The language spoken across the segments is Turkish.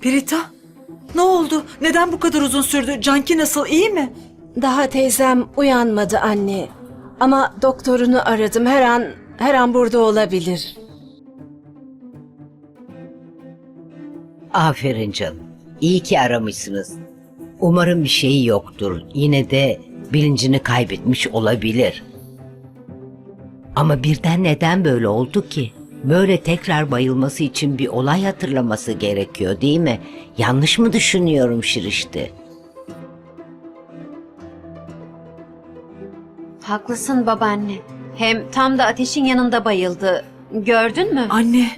Perita, ne oldu? Neden bu kadar uzun sürdü? Canki nasıl, iyi mi? Daha teyzem uyanmadı anne. Ama doktorunu aradım. Her an her an burada olabilir. Aferin canım. İyi ki aramışsınız. Umarım bir şeyi yoktur. Yine de bilincini kaybetmiş olabilir. Ama birden neden böyle oldu ki? Böyle tekrar bayılması için bir olay hatırlaması gerekiyor değil mi? Yanlış mı düşünüyorum Şirişti? Haklısın babaanne. Hem tam da ateşin yanında bayıldı. Gördün mü? Anne,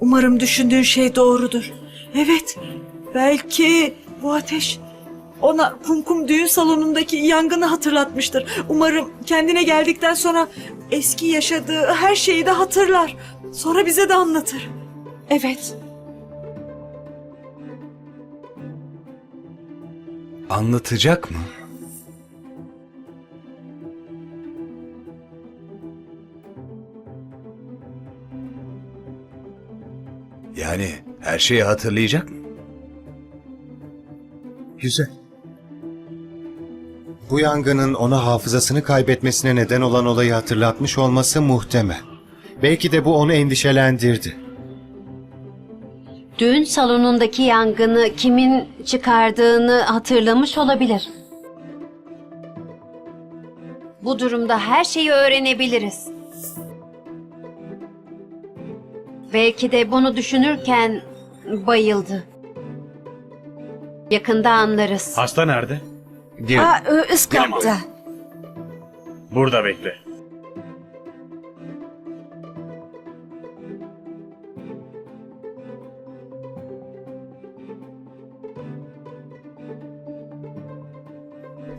umarım düşündüğün şey doğrudur. Evet, belki bu ateş ona kumkum düğün salonundaki yangını hatırlatmıştır. Umarım kendine geldikten sonra eski yaşadığı her şeyi de hatırlar. Sonra bize de anlatır. Evet. Anlatacak mı? Yani her şeyi hatırlayacak mı? Güzel. Bu yangının ona hafızasını kaybetmesine neden olan olayı hatırlatmış olması muhtemel. Belki de bu onu endişelendirdi. Düğün salonundaki yangını kimin çıkardığını hatırlamış olabilir. Bu durumda her şeyi öğrenebiliriz. Belki de bunu düşünürken bayıldı. Yakında anlarız. Hasta nerede? Aa, ö- üst katta. Burada bekle.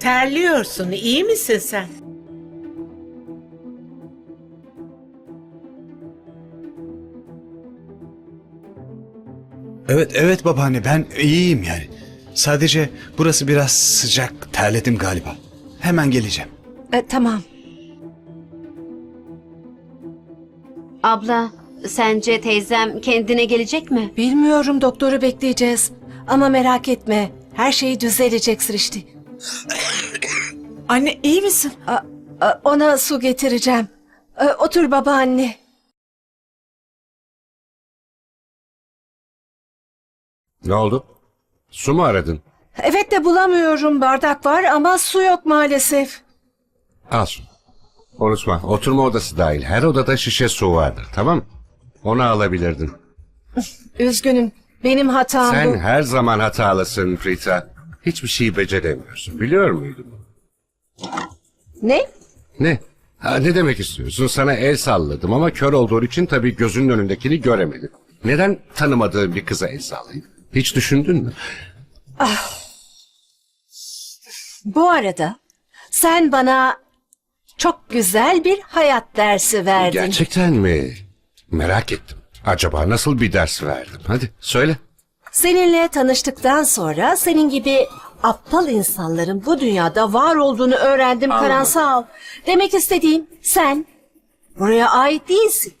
Terliyorsun, iyi misin sen? Evet, evet babaanne ben iyiyim yani. Sadece burası biraz sıcak. Terledim galiba. Hemen geleceğim. E, tamam. Abla, sence teyzem kendine gelecek mi? Bilmiyorum doktoru bekleyeceğiz. Ama merak etme. Her şey düzelecek Srişti. Anne iyi misin? A- a- ona su getireceğim. E, otur babaanne. Ne oldu? Su mu aradın? Evet de bulamıyorum. Bardak var ama su yok maalesef. Al su. Unutma oturma odası dahil her odada şişe su vardır tamam mı? Onu alabilirdin. Üzgünüm. Benim hatam Sen bu. her zaman hatalısın Prita. Hiçbir şeyi beceremiyorsun biliyor muydun? Ne? Ne? Ha, ne demek istiyorsun? Sana el salladım ama kör olduğun için tabii gözünün önündekini göremedin. Neden tanımadığın bir kıza el sallayayım? Hiç düşündün mü? Bu arada sen bana çok güzel bir hayat dersi verdin. Gerçekten mi? Merak ettim. Acaba nasıl bir ders verdim? Hadi söyle. Seninle tanıştıktan sonra senin gibi aptal insanların bu dünyada var olduğunu öğrendim Karan sağ ol. Demek istediğim sen buraya ait değilsin.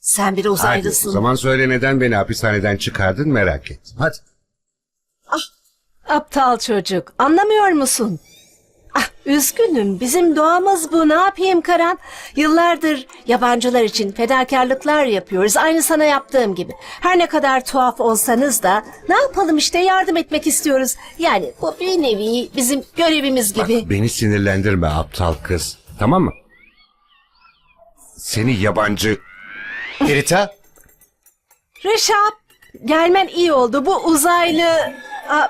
Sen bir Hadi o uzaylısın. zaman söyle neden beni hapishaneden çıkardın merak ettim. Hadi. Aptal çocuk. Anlamıyor musun? Ah, üzgünüm. Bizim doğamız bu. Ne yapayım Karan? Yıllardır yabancılar için fedakarlıklar yapıyoruz. Aynı sana yaptığım gibi. Her ne kadar tuhaf olsanız da ne yapalım işte yardım etmek istiyoruz. Yani bu bir nevi bizim görevimiz Bak, gibi. beni sinirlendirme aptal kız. Tamam mı? Seni yabancı... Perita, Reşap, gelmen iyi oldu. Bu uzaylı... Aa,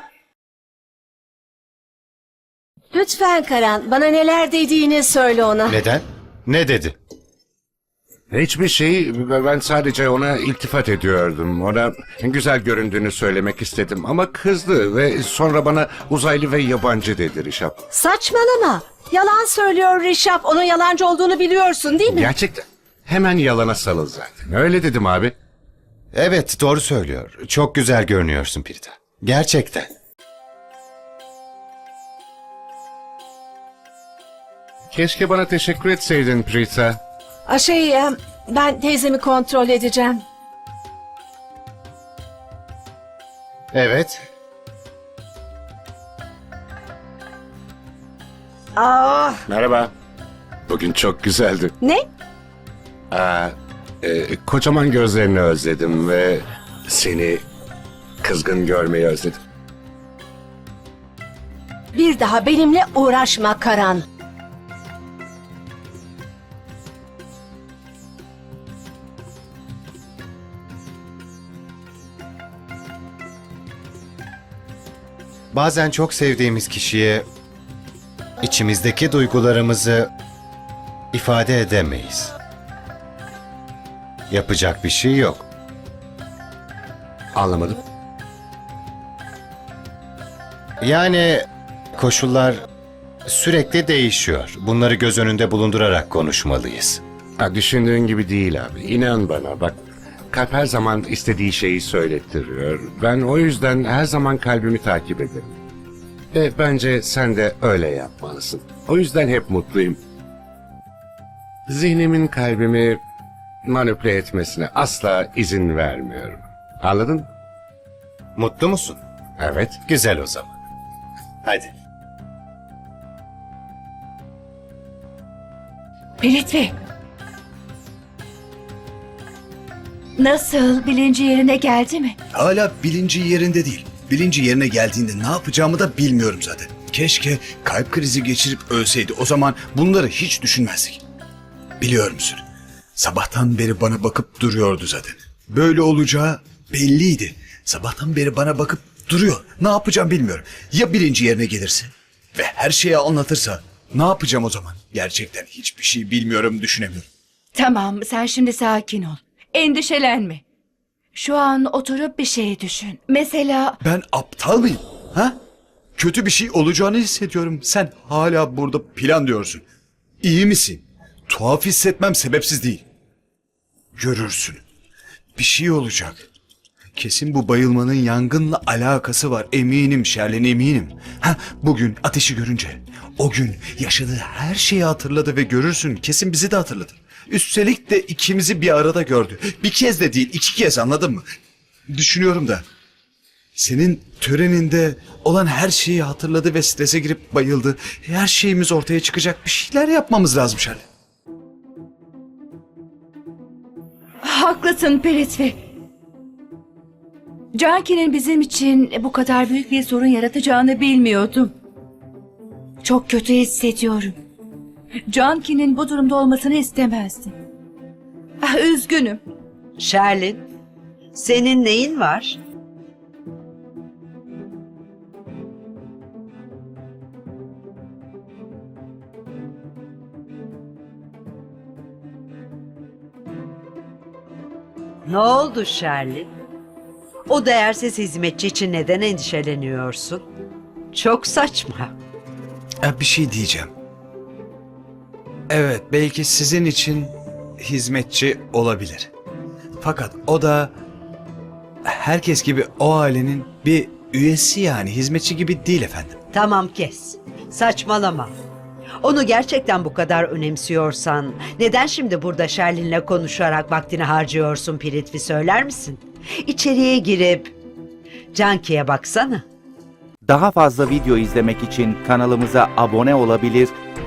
Lütfen Karan, bana neler dediğini söyle ona. neden? Ne dedi? Hiçbir şey ben sadece ona iltifat ediyordum. Ona güzel göründüğünü söylemek istedim ama kızdı ve sonra bana uzaylı ve yabancı dedi Rişap. Saçmalama. Yalan söylüyor Rişap. Onun yalancı olduğunu biliyorsun değil mi? Gerçekten hemen yalana salıl zaten. Öyle dedim abi. Evet, doğru söylüyor. Çok güzel görünüyorsun Perita. Gerçekten. Keşke bana teşekkür etseydin Prita. Aa, Şey, e, ben teyzemi kontrol edeceğim. Evet. Aa, Merhaba. Bugün çok güzeldi. ne? Aa, e, kocaman gözlerini özledim ve seni kızgın görmeyi özledim. Bir daha benimle uğraşma Karan. Bazen çok sevdiğimiz kişiye içimizdeki duygularımızı ifade edemeyiz. Yapacak bir şey yok. Anlamadım. Yani koşullar sürekli değişiyor. Bunları göz önünde bulundurarak konuşmalıyız. Ha, düşündüğün gibi değil abi. İnan bana bak. Kalp her zaman istediği şeyi söylettiriyor. Ben o yüzden her zaman kalbimi takip ederim. Ve bence sen de öyle yapmalısın. O yüzden hep mutluyum. Zihnimin kalbimi manipüle etmesine asla izin vermiyorum. Anladın mı? Mutlu musun? Evet. Güzel o zaman. Hadi. Piritvi. Nasıl? Bilinci yerine geldi mi? Hala bilinci yerinde değil. Bilinci yerine geldiğinde ne yapacağımı da bilmiyorum zaten. Keşke kalp krizi geçirip ölseydi. O zaman bunları hiç düşünmezdik. Biliyor musun? Sabahtan beri bana bakıp duruyordu zaten. Böyle olacağı belliydi. Sabahtan beri bana bakıp duruyor. Ne yapacağım bilmiyorum. Ya bilinci yerine gelirse ve her şeyi anlatırsa ne yapacağım o zaman? Gerçekten hiçbir şey bilmiyorum, düşünemiyorum. Tamam, sen şimdi sakin ol. Endişelenme. Şu an oturup bir şey düşün. Mesela Ben aptal mıyım? Ha? Kötü bir şey olacağını hissediyorum. Sen hala burada plan diyorsun. İyi misin? Tuhaf hissetmem sebepsiz değil. Görürsün. Bir şey olacak. Kesin bu bayılmanın yangınla alakası var. Eminim Şerlin eminim. Ha, bugün ateşi görünce o gün yaşadığı her şeyi hatırladı ve görürsün kesin bizi de hatırladı. Üstelik de ikimizi bir arada gördü. Bir kez de değil iki kez anladın mı? Düşünüyorum da senin töreninde olan her şeyi hatırladı ve strese girip bayıldı. Her şeyimiz ortaya çıkacak. Bir şeyler yapmamız lazım Şerlin. haklısın Piritvi. Canki'nin bizim için bu kadar büyük bir sorun yaratacağını bilmiyordum. Çok kötü hissediyorum. Canki'nin bu durumda olmasını istemezdim. Ah, üzgünüm. Şerlin, senin neyin var? Ne oldu Şerlin? O değersiz hizmetçi için neden endişeleniyorsun? Çok saçma. Ya bir şey diyeceğim. Evet belki sizin için hizmetçi olabilir. Fakat o da herkes gibi o ailenin bir üyesi yani hizmetçi gibi değil efendim. Tamam kes. Saçmalama. Onu gerçekten bu kadar önemsiyorsan neden şimdi burada Şerlin'le konuşarak vaktini harcıyorsun Piritvi söyler misin? İçeriye girip Canki'ye baksana. Daha fazla video izlemek için kanalımıza abone olabilir,